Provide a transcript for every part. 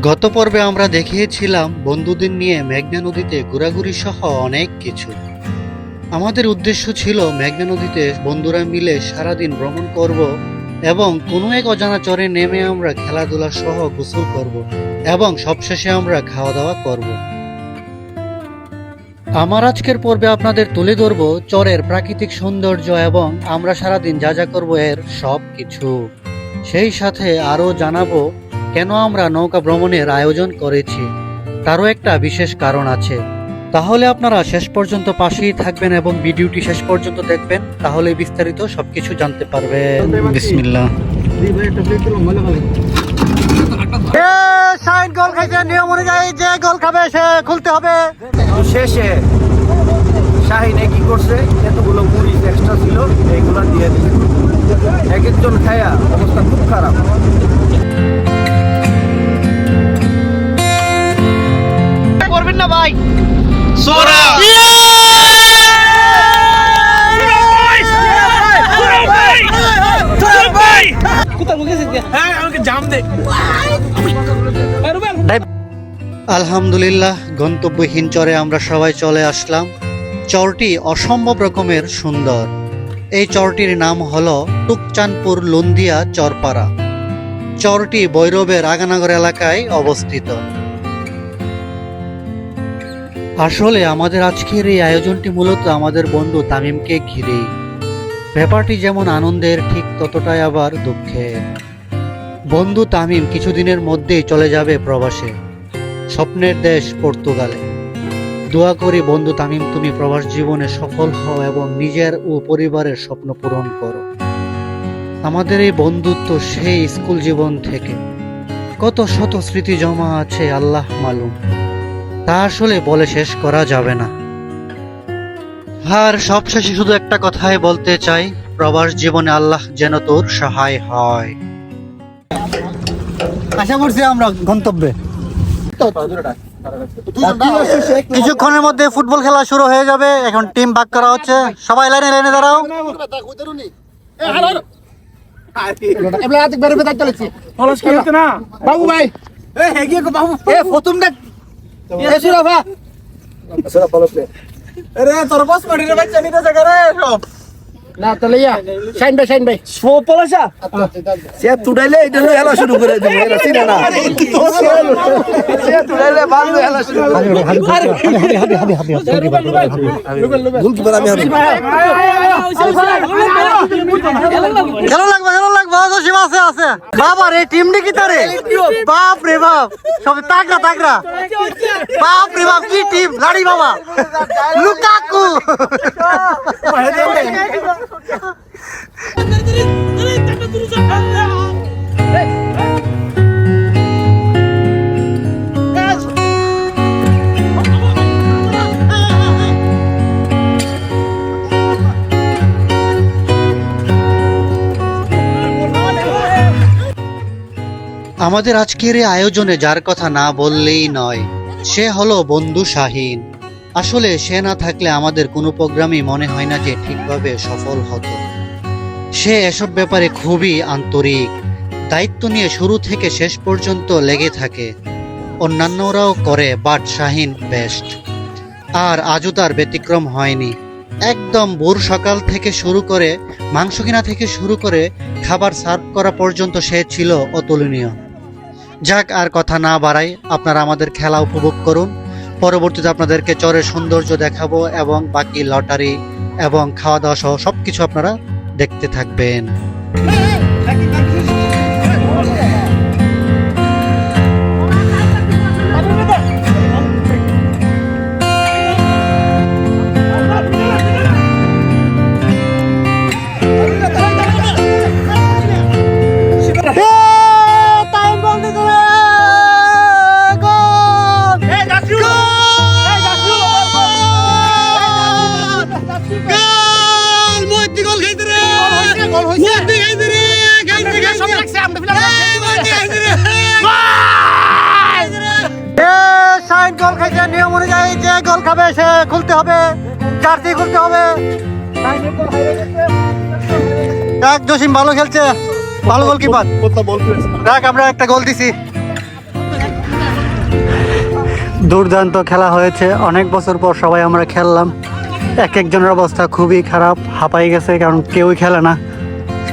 গত পর্বে আমরা দেখিয়েছিলাম বন্ধুদের নিয়ে মেঘনা নদীতে ঘোরাঘুরি সহ অনেক কিছু। আমাদের উদ্দেশ্য ছিল মেঘনা নদীতে বন্ধুরা মিলে সারাদিন ভ্রমণ করব এবং কোনো এক অজানা চরে নেমে আমরা খেলাধুলা সহ গোসল করব এবং সবশেষে আমরা খাওয়া দাওয়া করব। আমার আজকের পর্বে আপনাদের তুলে ধরব চরের প্রাকৃতিক সৌন্দর্য এবং আমরা সারাদিন যা যা করব এর সব কিছু সেই সাথে আরও জানাব কেন আমরা নৌকা ভ্রমণের আয়োজন করেছি? তারও একটা বিশেষ কারণ আছে। তাহলে আপনারা শেষ পর্যন্ত পাশেই থাকবেন এবং ভিডিওটি শেষ পর্যন্ত দেখবেন তাহলে বিস্তারিত সবকিছু জানতে পারবেন। বিসমিল্লাহ। শাইন গোল খাইছে নিয়ম অনুযায়ী যে গোল খাবে সে খুলতে হবে। শেষে শাহিনে কি করছে এতগুলো মুড়ি এক্সট্রা ছিল এইগুলো দিয়ে এক একজন খায়া অবস্থা খুব খারাপ। না ভাই? আলহামদুলিল্লাহ গন্তব্যহীন চরে আমরা সবাই চলে আসলাম। চরটি অসম্ভব রকমের সুন্দর। এই চরটির নাম হল টুকচানপুর লুন্দিয়া চরপাড়া। চরটি বৈরবের আগানগর এলাকায় অবস্থিত। আসলে আমাদের আজকের এই আয়োজনটি মূলত আমাদের বন্ধু তামিমকে ঘিরেই। ব্যাপারটি যেমন আনন্দের, ঠিক ততটাই আবার দুঃখের। বন্ধু তামিম কিছুদিনের মধ্যেই চলে যাবে প্রবাসে। স্বপ্নের দেশ পর্তুগালে। দোয়া করি বন্ধু তামিম, তুমি প্রবাস জীবনে সফল হও এবং নিজের ও পরিবারের স্বপ্ন পূরণ করো। আমাদের এই বন্ধুত্ব সেই স্কুল জীবন থেকে। কত শত স্মৃতি জমা আছে, আল্লাহ মালুম। তা আসলে বলে শেষ করা যাবে না। আর সবশেষে শুধু একটা কথাই বলতে চাই প্রবাস জীবনে আল্লাহ যেন তোর সহায় হয়। আশা করছি আমরা গন্তব্যে। কিছুক্ষণের মধ্যে ফুটবল খেলা শুরু হয়ে যাবে এখন টিম ভাগ করা হচ্ছে। সবাই লাইনে লাইনে দাঁড়াও। বাবু ভাই। এ হেগিয়ে গো বাবু। এ প্রথমটা এ সুরাফা আরে তোর বস মারি রে বাচ্চা নিতে জায়গা রে সব না তাহলে ইয়া শাইন ভাই শাইন ভাই সো পলাশা সে তুড়াইলে এটা হলো হেলা শুরু করে দিবে এরা চিনে না সে তুড়াইলে বাজু হেলা শুরু করে গোলকিপার আমি হারি খেলো লাগবে খেলো লাগবে তো সীমা আছে আছে বাবা রে টিম দেখি তারে বাপ রে বাপ সব তাগড়া তাগড়া বাপ রে বাপ কি টিম লাড়ি বাবা লুকাকু আমাদের আজকের এই আয়োজনে যার কথা না বললেই নয়, সে হলো বন্ধু শাহিন। আসলে সে না থাকলে আমাদের কোনো প্রোগ্রামই মনে হয় না যে ঠিকভাবে সফল হতো। সে এসব ব্যাপারে খুবই আন্তরিক, দায়িত্ব নিয়ে শুরু থেকে শেষ পর্যন্ত লেগে থাকে। অন্যান্যরাও করে, বাট শাহিন বেস্ট আর আজও তার ব্যতিক্রম হয়নি। একদম ভোর সকাল থেকে শুরু করে, মাংস কিনা থেকে শুরু করে, খাবার সার্ভ করা পর্যন্ত সে ছিল অতুলনীয়। যাক, আর কথা না বাড়াই, আপনারা আমাদের খেলা উপভোগ করুন। পরবর্তীতে আপনাদেরকে চরের সৌন্দর্য দেখাবো এবং বাকি লটারি এবং খাওয়া দাওয়া সহ সবকিছু আপনারা দেখতে থাকবেন। দেখ জসিম ভালো খেলছে। ভালো গোলকিপার দেখ আমরা একটা গোল দিছি। দুর্দান্ত খেলা হয়েছে। অনেক বছর পর সবাই আমরা খেললাম। এক একজনের অবস্থা খুবই খারাপ হাঁপাই গেছে কারণ কেউই খেলে না।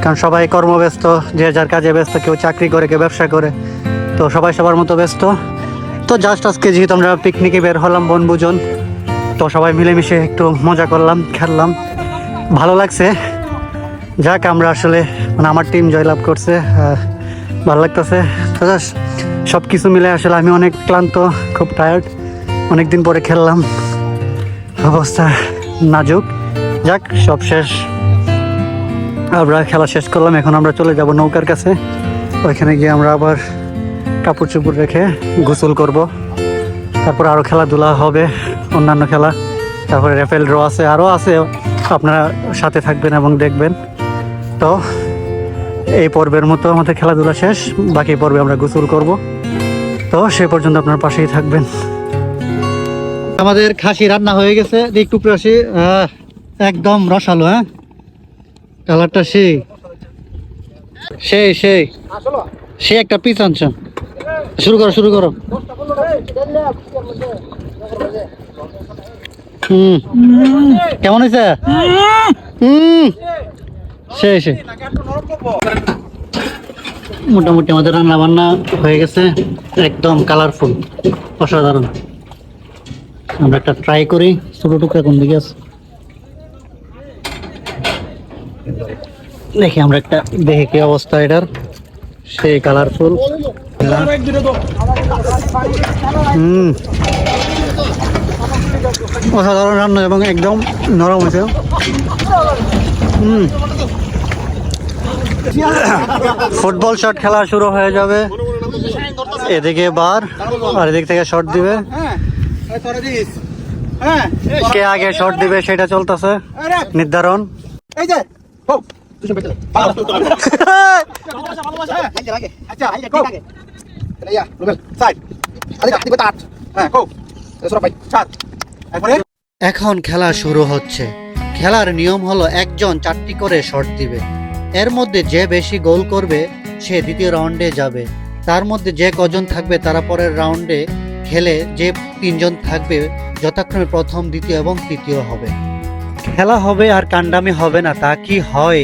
কারণ সবাই কর্মব্যস্ত যে যার কাজে ব্যস্ত কেউ চাকরি করে কেউ ব্যবসা করে। তো সবাই সবার মতো ব্যস্ত। তো জাস্ট আজকে যেহেতু আমরা পিকনিকে বের হলাম বনভোজন তো সবাই মিলেমিশে একটু মজা করলাম খেললাম। ভালো লাগছে। যাক, আমরা আসলে মানে আমার টিম জয়লাভ করছে ভালো লাগতেছে। সব কিছু মিলে আসলে আমি অনেক ক্লান্ত, খুব টায়ার্ড অনেক দিন পরে খেললাম। অবস্থা নাজুক। যাক, সব শেষ। আমরা খেলা শেষ করলাম, এখন আমরা চলে যাব নৌকার কাছে। ওইখানে গিয়ে আমরা আবার কাপড় চুপড় রেখে গোসল করব। তারপর আরও খেলাধুলা হবে, অন্যান্য খেলা। তারপরে রেফেল ড্র আছে আরও আছে। আপনারা সাথে থাকবেন এবং দেখবেন। তো এই পর্বের মতো আমাদের খেলাধুলা শেষ। বাকি পর্বে আমরা গোসল করব। তো সে পর্যন্ত আপনার পাশেই থাকবেন। আমাদের খাসি রান্না হয়ে গেছে। দিক টুকরো আসি একদম রসালো হ্যাঁ? কালারটা সেই। সেই সেই। সে একটা পিস আনছ। শুরু করো শুরু করো। হুম। কেমন হয়েছে? সেই সেই মোটামুটি আমাদের রান্না বান্না হয়ে গেছে, একদম কালারফুল অসাধারণ। আমরা একটা ট্রাই করি, ছোট টুকরা কোন দিকে আছে? দেখি আমরা একটা, দেখি কি অবস্থা এটার। সেই কালারফুল হুম। অসাধারণ রান্না এবং একদম নরম হয়েছে। ফুটবল শট খেলা শুরু হয়ে যাবে। এদিকে বার, আর এদিক থেকে শট দিবে। কে আগে শট দিবে সেটা চলতেছে। নির্ধারণ। এখন খেলা শুরু হচ্ছে। খেলার নিয়ম হলো একজন চারটি করে শট দিবে। এর মধ্যে যে বেশি গোল করবে সে দ্বিতীয় রাউন্ডে যাবে। তার মধ্যে যে কজন থাকবে তারা পরের রাউন্ডে খেলে যে তিনজন থাকবে যথাক্রমে প্রথম দ্বিতীয় এবং তৃতীয় হবে। খেলা হবে আর কান্ডামি হবে না তা কি হয়?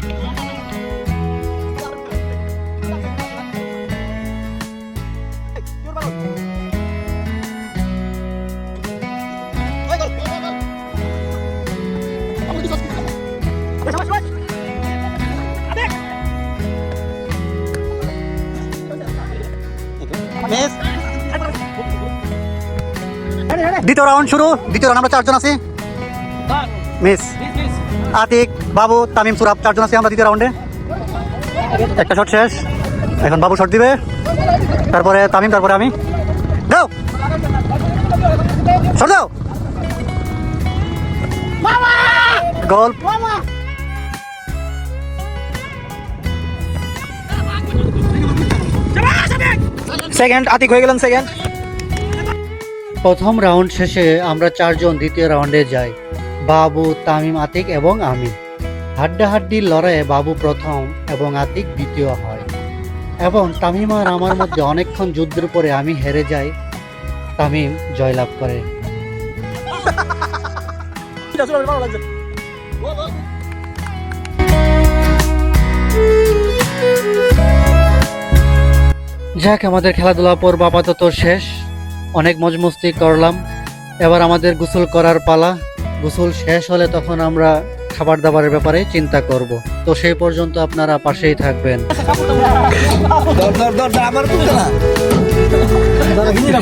দ্বিতীয় রাউন্ড শুরু। দ্বিতীয় রাউন্ড আমরা চারজন আছি। মিস, আতিক, বাবু, তামিম, সুরাব, চারজন আছি আমরা দ্বিতীয় রাউন্ডে। একটা শট শেষ। এখন বাবু শট দিবে। তারপরে তামিম, তারপরে আমি। দাও! শট দাও! গোল। সেকেন্ড, আতিক হয়ে গেলেন সেকেন্ড। প্রথম রাউন্ড শেষে আমরা চারজন দ্বিতীয় রাউন্ডে যাই। বাবু, তামিম, আতিক এবং আমি। হাড্ডাহাড্ডির লড়াইয়ে বাবু প্রথম এবং আতিক দ্বিতীয় হয়। এবং তামিম আর আমার মধ্যে অনেকক্ষণ যুদ্ধের পরে আমি হেরে যাই। তামিম জয়লাভ করে। যাক, আমাদের খেলাধুলা পর্ব আপাতত শেষ। অনেক মজমস্তি করলাম। এবার আমাদের গোসল করার পালা। গোসল শেষ হলে তখন আমরা খাবার দাবারের ব্যাপারে চিন্তা করব। তো সেই পর্যন্ত আপনারা পাশেই থাকবেন।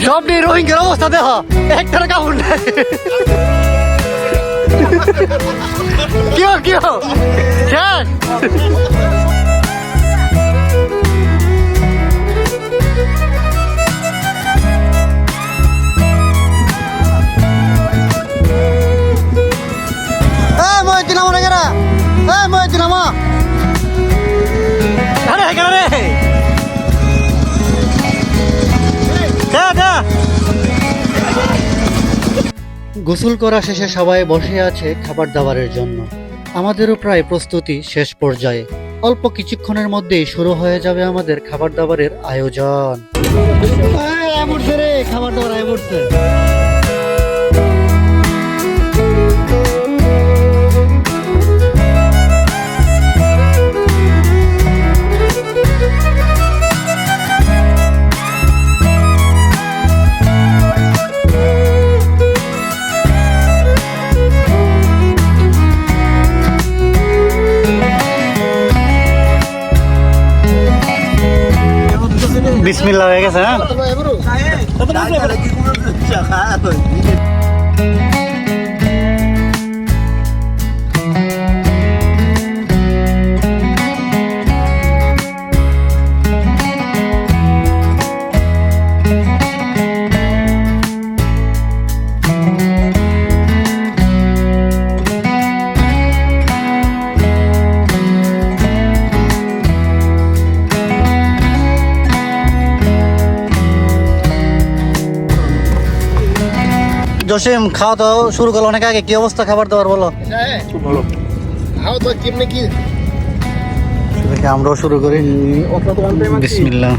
সব রোহিঙ্গার অবস্থা, দেখ। একটা কাপড় কিও কিও। শেষ। এই আমা আরে রে। গোসল করা শেষে সবাই বসে আছে খাবার দাবারের জন্য। আমাদেরও প্রায় প্রস্তুতি শেষ পর্যায়ে। অল্প কিছুক্ষণের মধ্যেই শুরু হয়ে যাবে আমাদের খাবার দাবারের আয়োজন। খাবার দাবার আয় বিসমিল্লাহ হয়ে গেছে হ্যাঁ? জসিম খাওয়া দাওয়া শুরু করল অনেক আগে। কি অবস্থা খাবার দাবার বলো? আমরাও হাও তো কেমনে কি? দেখে আমরাও শুরু করি। বিসমিল্লাহ।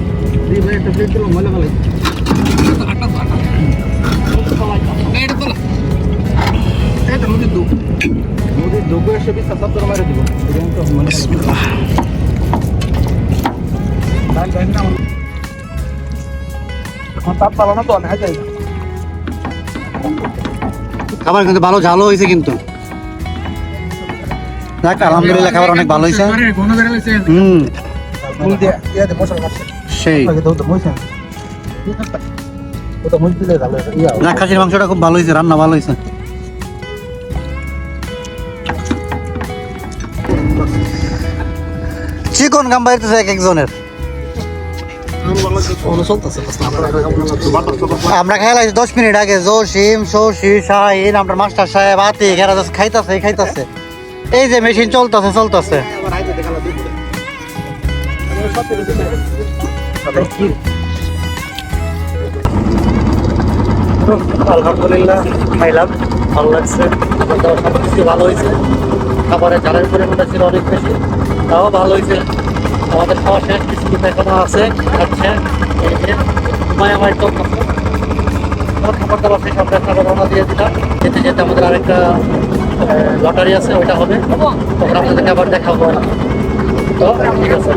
খাবার কিন্তু ভালো, ঝালও হয়েছে কিন্তু। যাক আলহামদুলিল্লাহ খাবার অনেক ভালো হয়েছে। সেই। না খাসির মাংসটা খুব ভালো হয়েছে, রান্না ভালো হয়েছে। চিকন গাম বাইরতেছে এক একজনের। আমরা খেলা দশ মিনিট আগে। জসিম শশী শাহিন, আমরা মাস্টার সাহেব হাতি এরা খাইতাছে খাইতাছে। এই যে মেশিন চলতেছে চলতেছে। আলহামদুলিল্লাহ, খাইলাম। ভালো লাগছে। ভালো হয়েছে। খাবারের জালের পরিমাণটা ছিল অনেক বেশি, তাও ভালো হয়েছে। আমাদের খাওয়া শেষ। বিস্কুট এখনও আছে খাচ্ছে এই যে মায় আমার চলতেছে খাবার দাবার শেষ আমরা খাবার রওনা দিয়ে দিলাম। যেতে যেতে আমাদের আরেকটা লটারি আছে ওইটা হবে। তখন আপনাদেরকে আবার দেখাবো কি। তো ঠিক আছে।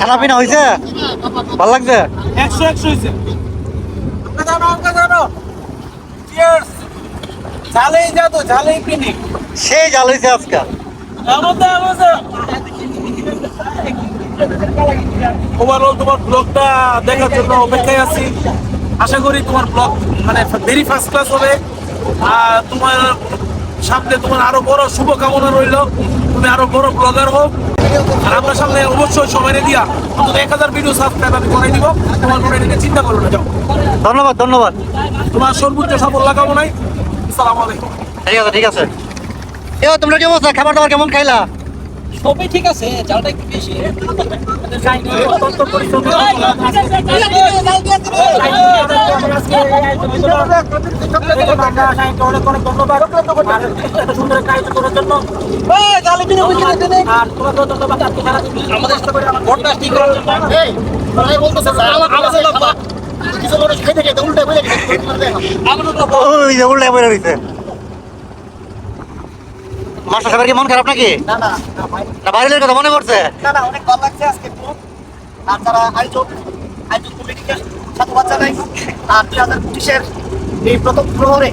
খানা পিনা হয়েছে ভালো লাগছে? একশো একশো হয়েছে জানো আমাকে জানো। চিয়ার্স ঝালেই জাদু ঝালেই পিনিক সেই জাল হয়েছে আজকে। আমাদের আমাদের ওভারঅল তোমার ব্লগটা দেখার জন্য অপেক্ষায় আছি। আশা করি তোমার ব্লগ মানে ভেরি ফার্স্ট ক্লাস হবে। আর তোমার সামনে তোমার আরও বড় শুভকামনা রইল। তুমি আরও বড় ব্লগার হোক। আর আমরা সামনে অবশ্যই সময় দিয়া। অন্তত এক হাজার ভিডিও সাবস্ক্রাইব আমি করে দিব। তোমার কোনো চিন্তা করো না যাও। ধন্যবাদ ধন্যবাদ। তোমার সর্বোচ্চ সাফল্য কামনাই আসসালামু আলাইকুম। ঠিক আছে ঠিক আছে। এ তোমরা কি অবস্থা? খাবার দাবার কেমন খাইলা? সবই ঠিক আছে জালটা একটু বেশি। আমাদের কিছু মানুষ খাইতে খাইতে উল্টা বলে গেছে। ওই যে উল্টে বেরো হইছে মাস্টার সাহেবের কি মন খারাপ নাকি? না না না বাইরের কথা মনে পড়ছে? না না অনেক ভালো লাগছে আজকে খুব আর যারা আয়োজক আয়োজক কমিটিকে সাধুবাদ জানাই আর দুই হাজার পঁচিশের এই প্রথম প্রহরে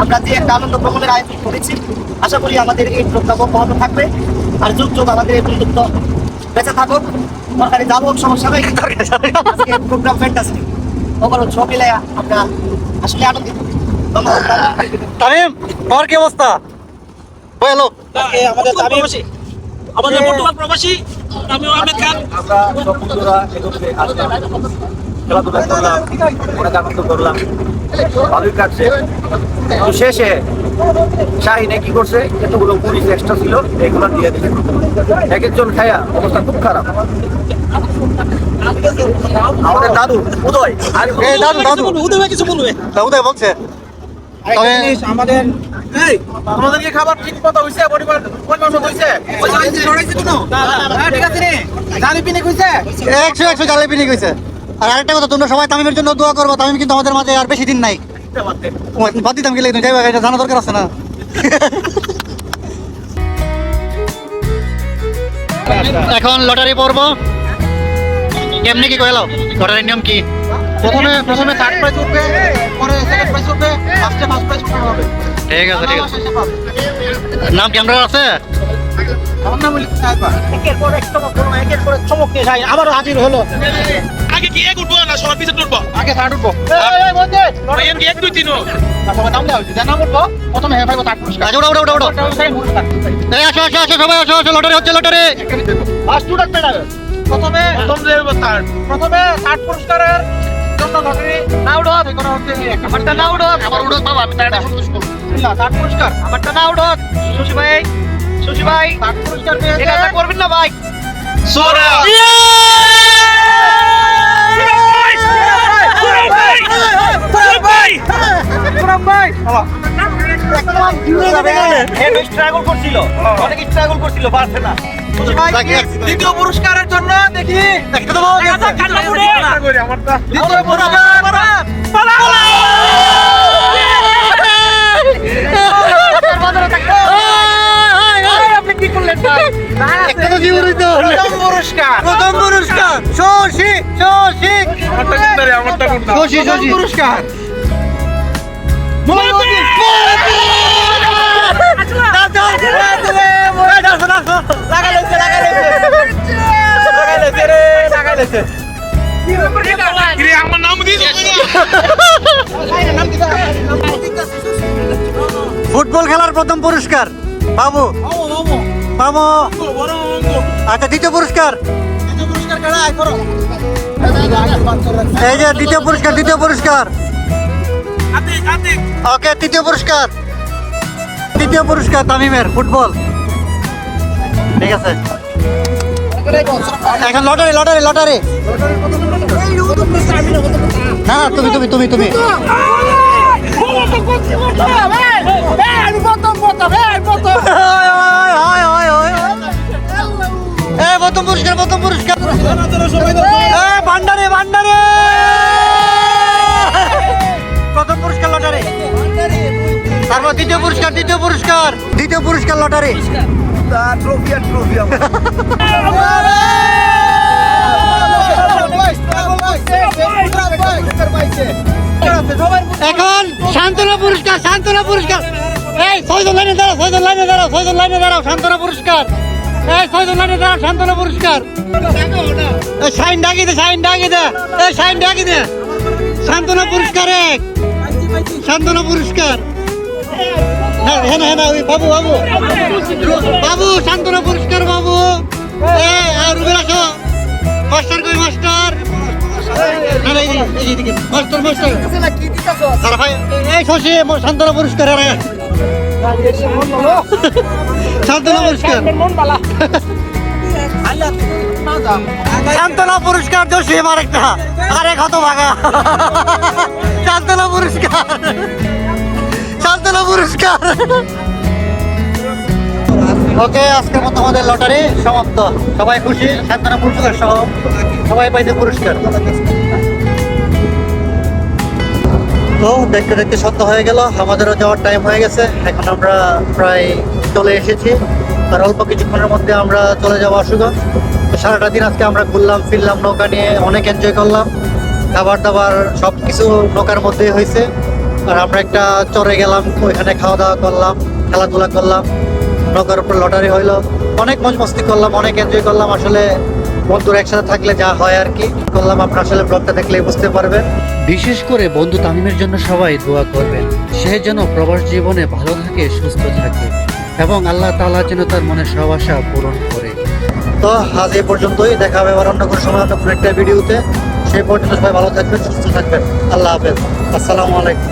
আমরা যে একটা আনন্দ ভ্রমণের আয়োজন করেছি আশা করি আমাদের এই প্রোগ্রাম অব্যাহত থাকবে। আর যুগ যুগ আমাদের এই বন্ধুত্ব বেঁচে থাকুক। সরকারি যাব সমস্যা নেই। প্রোগ্রাম ফ্যান্টাস্টিক সব মিলে আমরা আসলে তামিম তোমার কি অবস্থা? হ্যালো আমাদের প্রবাসী। আমাদের বর্তমান প্রবাসী আমি আহমেদ খান। আমরা খেলাধুলা করলাম অনেক আনন্দ করলাম। ভালোই কাটছে। তো শেষে শাহিনে কি করছে? এতগুলো পুলিশ এক্সট্রা ছিল এগুলো দিয়ে দিচ্ছে এক একজন খায়া অবস্থা খুব খারাপ। আমাদের দাদু উদয়। দাদু দাদু উদয় কিছু বলবে? উদয় বলছে। আমাদের এই কি খাবার ঠিক মতো হইছে? পরিবার মতো হইছে? ছড়াইছে হ্যাঁ ঠিক আছে রে। জানি পিনে কইছে? একশো একশো জালেবি নিয়ে গেছে আর আরেকটা কথা তোমরা সবাই তামিমের জন্য দোয়া করব। তামিম কিন্তু আমাদের মাঝে আর বেশি দিন নাই। বাদ দিতাম গেলে তুমি যাইবা এটা জানা দরকার আছে না। এখন লটারি পর্ব। কেমনি কি কইলো? লটারির নিয়ম কি? প্রথমে প্রথমে থার্ড প্রাইজ উঠবে পরে সেকেন্ড প্রাইজ উঠবে লাস্টে ফার্স্ট প্রাইজ উঠানো হবে। ঠিক আছে ঠিক আছে। নাম ক্যামেরা আছে? একের পর এক চমক একের পর এক চমক নিয়ে যায়। আবারও হাজির হলো। আগে কি এক উঠবো না সবার পিছনে উঠবো আগে থার্ড উঠবো। এক দুই তিন উঠবো প্রথমে হ্যাঁ থার্ড পুরস্কার। প্রথমে প্রথম প্রথমে পুরস্কারের জন্য লটারি না উঠো এখানে হচ্ছে আমারটা না উঠো আমার উঠো বাবা আমি তাই না থার্ড পুরস্কার। আমারটা না উঠো সুশি ভাই। সুশি ভাই পুরস্কার পেয়েছে। করবেন না ভাই। সোরা করছিল। অনেক স্ট্রাগল করছিল পারছে না। দ্বিতীয় পুরস্কারের জন্য দেখি। একটা তো পাওয়া একটা তো জীবন হইতে হবে। প্রথম পুরস্কার। প্রথম পুরস্কার। শশী শশী। আমারটা কোনটা রে আমারটা কোনটা শশী শশী। পুরস্কার। আমার নাম দিয়ে ফুটবল খেলার প্রথম পুরস্কার। বাবু বাবু। আচ্ছা দ্বিতীয় পুরস্কার এই যে দ্বিতীয় পুরস্কার দ্বিতীয় পুরস্কার ওকে তৃতীয় পুরস্কার তৃতীয় পুরস্কার তামিমের ফুটবল ঠিক আছে এখন লটারি লটারি লটারি না না, তুমি তুমি তুমি তুমি প্রথম পুরস্কার প্রথম পুরস্কার। এই ভান্ডারে ভান্ডারে। প্রথম পুরস্কার লটারি। তারপর দ্বিতীয় পুরস্কার দ্বিতীয় পুরস্কার। দ্বিতীয় পুরস্কার লটারি। ট্রফি আর ট্রফি এখন শান্তনা পুরস্কার শান্তনা পুরস্কার। এই ছয়জন লাইনে দাঁড়াও ছয়জন লাইনে দাঁড়াও ছয়জন লাইনে দাঁড়াও শান্তনা পুরস্কার। এই ছয়জন লাইনে দাঁড়াও শান্তনা পুরস্কার। এই সাইন ডাকি দে সাইন ডাকি দে এই সাইন ডাকি দে। শান্তনা পুরস্কার এক। শান্তনা পুরস্কার। হ্যাঁ হ্যাঁ হ্যাঁ ওই বাবু বাবু। বাবু শান্তনা পুরস্কার বাবু। এ আর রুবেল আসো। মাস্টার কই মাস্টার? দিকে, মাস্টার মাস্টার। এই শশী শান্তনা পুরস্কার আরে। শান্তনা পুরস্কার। শান্তনা পুরস্কার জসিম আরেকটা আরে কত ভাগা শান্তনা পুরস্কার। শান্তনা পুরস্কার। ওকে, আজকের মতো আমাদের লটারি সমাপ্ত। সবাই খুশি? শান্তনা পুরস্কার সহ সবাই পাইছে পুরস্কার। তো দেখতে দেখতে সন্ধ্যা হয়ে গেল। আমাদেরও যাওয়ার টাইম হয়ে গেছে। এখন আমরা প্রায় চলে এসেছি। আর অল্প কিছুক্ষণের মধ্যে আমরা চলে যাব অসুগঞ্জ সারাটা দিন আজকে আমরা ঘুরলাম, ফিরলাম, নৌকা নিয়ে অনেক এনজয় করলাম। খাবার দাবার সব কিছু নৌকার মধ্যেই হয়েছে। আর আমরা একটা চরে গেলাম, ওইখানে খাওয়া দাওয়া করলাম, খেলাধুলা করলাম। নৌকার উপর লটারি হইল। অনেক মজ মস্তি করলাম, অনেক এনজয় করলাম। আসলে বন্ধুরা একসাথে থাকলে যা হয় আর কি। করলাম, আপনার আসলে ব্লগটা দেখলেই বুঝতে পারবেন। বিশেষ করে বন্ধু তামিমের জন্য সবাই দোয়া করবেন। সে যেন প্রবাস জীবনে ভালো থাকে, সুস্থ থাকে এবং আল্লাহ তালা যেন তার মনে সব আশা পূরণ করে। তো আজ এ পর্যন্তই, দেখা হবে আবার অন্য কোনো সময় কোনো একটা ভিডিওতে। সেই পর্যন্ত সবাই ভালো থাকবেন, সুস্থ থাকবেন। আল্লাহ হাফেজ। আসসালামু আলাইকুম।